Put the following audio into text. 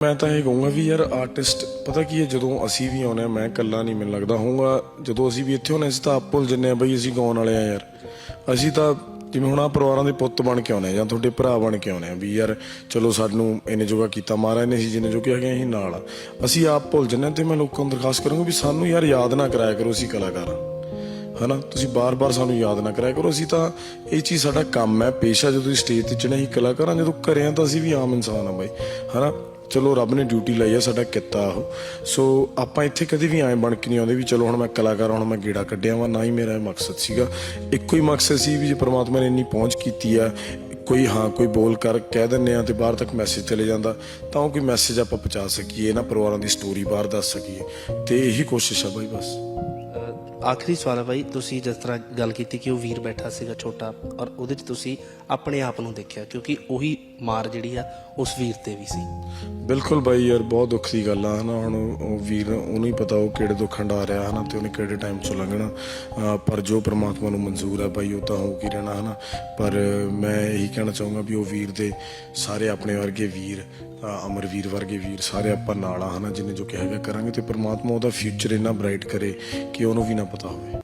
ਮੈਂ ਤਾਂ ਇਹ ਕਹੂੰਗਾ ਵੀ ਯਾਰ ਆਰਟਿਸਟ ਪਤਾ ਕੀ ਹੈ, ਜਦੋਂ ਅਸੀਂ ਵੀ ਆਉਨੇ ਆ ਮੈਂ ਇਕੱਲਾ ਨਹੀਂ, ਮੈਨੂੰ ਲੱਗਦਾ ਹੋਊਗਾ, ਜਦੋਂ ਅਸੀਂ ਵੀ ਇੱਥੇ ਹੋਨੇ ਅਸੀਂ ਤਾਂ ਆਪ ਭੁੱਲ ਜੰਨੇ ਆ ਬਈ ਅਸੀਂ ਗਾਉਣ ਵਾਲੇ ਆ ਯਾਰ ਅਸੀਂ ਤਾਂ ਜਿਵੇਂ ਹੁਣ ਆ ਪਰਿਵਾਰਾਂ ਦੇ ਪੁੱਤ ਬਣ ਕੇ ਆਉਨੇ ਆ ਜਾਂ ਤੁਹਾਡੇ ਭਰਾ ਬਣ ਕੇ ਆਉਨੇ ਆ ਵੀ ਯਾਰ ਚਲੋ ਸਾਨੂੰ ਇਹਨੇ ਜੋਗਾ ਕੀਤਾ, ਮਹਾਰਾਜ ਨੇ ਅਸੀਂ ਜਿੰਨੇ ਜੋਗੇ ਹੈਗੇ ਅਸੀਂ ਨਾਲ ਆ। ਅਸੀਂ ਆਪ ਭੁੱਲ ਜੰਨੇ ਆ ਤੇ ਮੈਂ ਲੋਕਾਂ ਨੂੰ ਦਰਖਾਸਤ ਕਰੂੰਗਾ ਵੀ ਸਾਨੂੰ ਯਾਰ ਯਾਦ ਨਾ ਕਰਾਇਆ ਕਰੋ ਅਸੀਂ ਕਲਾਕਾਰ ਆ ਹਨਾ? ਤੁਸੀਂ ਬਾਰ-ਬਾਰ ਸਾਨੂੰ ਯਾਦ ਨਾ ਕਰਿਆ ਕਰੋ। ਅਸੀਂ ਤਾਂ ਇਹ ਚੀਜ਼ ਸਾਡਾ ਕੰਮ ਹੈ। ਪੇਸ਼ਾ ਜਦੋਂ ਤੁਸੀਂ ਸਟੇਜ ਤੇ ਚੜ੍ਹੇ ਅਸੀਂ ਕਲਾਕਾਰਾਂ, ਜਦੋਂ ਘਰੇ ਆ ਤਾਂ ਅਸੀਂ ਵੀ ਆਮ ਇਨਸਾਨ ਆ ਬਾਈ, ਹਨਾ? ਚਲੋ, ਰੱਬ ਨੇ ਡਿਊਟੀ ਲਾਈ ਆ, ਸਾਡਾ ਕਿੱਤਾ ਉਹ। ਸੋ ਆਪਾਂ ਇੱਥੇ ਕਦੇ ਵੀ ਐਂ ਬਣ ਕੇ ਨਹੀਂ ਆਉਂਦੇ ਵੀ ਚਲੋ, ਹੁਣ ਮੈਂ ਕਲਾਕਾਰ, ਹੁਣ ਮੈਂ ਗੇੜਾ ਕੱਢਿਆ ਵਾਂ, ਨਾ ਹੀ ਮੇਰਾ ਇਹ ਮਕਸਦ ਸੀਗਾ। ਇੱਕੋ ਹੀ ਮਕਸਦ ਸੀ ਵੀ ਜੇ ਪ੍ਰਮਾਤਮਾ ਨੇ ਇੰਨੀ ਪਹੁੰਚ ਕੀਤੀ ਆ, ਕੋਈ ਹਾਂ, ਕੋਈ ਬੋਲ ਕਰ, ਕਹਿ ਦਿੰਨੇ ਆ ਤੇ ਬਾਹਰ ਤੱਕ ਮੈਸੇਜ ਚਲੇ ਜਾਂਦਾ, ਤਾਂ ਉਹ ਕੋਈ ਮੈਸੇਜ ਆਪਾਂ ਪਹੁੰਚਾ ਸਕੀਏ ਨਾ ਪਰਿਵਾਰਾਂ ਦੀ ਸਟੋਰੀ ਬਾਹਰ ਦੱਸ ਸਕੀਏ। ਤੇ ਇਹੀ ਕੋਸ਼ਿਸ਼ ਆ ਬਾਈ, ਬਸ। ਆਖਰੀ ਸਵਾਲ ਹੈ ਭਾਈ ਤੁਸੀਂ ਜਿਸ ਤਰ੍ਹਾਂ ਗੱਲ ਕੀਤੀ ਕਿ ਉਹ ਵੀਰ ਬੈਠਾ ਸੀਗਾ ਛੋਟਾ ਔਰ ਉਹਦੇ 'ਚ ਤੁਸੀਂ ਆਪਣੇ ਆਪ ਨੂੰ ਦੇਖਿਆ, ਕਿਉਂਕਿ ਉਹੀ ਮਾਰ ਜਿਹੜੀ ਆ ਉਸ ਵੀਰ ਤੇ ਵੀ ਸੀ। ਬਿਲਕੁਲ ਬਾਈ ਯਾਰ, ਬਹੁਤ ਦੁੱਖ ਦੀ ਗੱਲ ਆ, ਹਨਾ, ਹੁਣ ਉਹ ਵੀਰ, ਉਹਨੂੰ ਹੀ ਪਤਾ ਉਹ ਕਿਹੜੇ ਦੁੱਖ ਹੰਡਾ ਰਿਹਾ, ਹਨਾ, ਤੇ ਉਹਨੇ ਕਿਹੜੇ ਟਾਈਮ ਚੋਂ ਲੰਘਣਾ। ਪਰ ਜੋ ਪ੍ਰਮਾਤਮਾ ਨੂੰ ਮਨਜ਼ੂਰ ਹੈ ਬਾਈ, ਉਹ ਤਾਂ ਹੋ ਕੀ ਰਹਿਣਾ, ਹਨਾ। ਪਰ ਮੈਂ ਇਹੀ ਕਹਿਣਾ ਚਾਹੂੰਗਾ ਵੀ ਉਹ ਵੀਰ ਦੇ ਸਾਰੇ ਆਪਣੇ ਵਰਗੇ ਵੀਰ, ਅਹ ਅਮਰਵੀਰ ਵਰਗੇ ਵੀਰ, ਸਾਰੇ ਆਪਾਂ ਨਾਲ ਆ, ਹਨਾ, ਜਿੰਨੇ ਜੋ ਕਿਹਾ ਗਿਆ ਕਰਾਂਗੇ, ਤੇ ਪ੍ਰਮਾਤਮਾ ਉਹਦਾ ਫਿਊਚਰ ਇੰਨਾ ਬ੍ਰਾਈਟ ਕਰੇ ਕਿ ਉਹਨੂੰ ਵੀ ਨਾ ਪਤਾ ਹੋਵੇ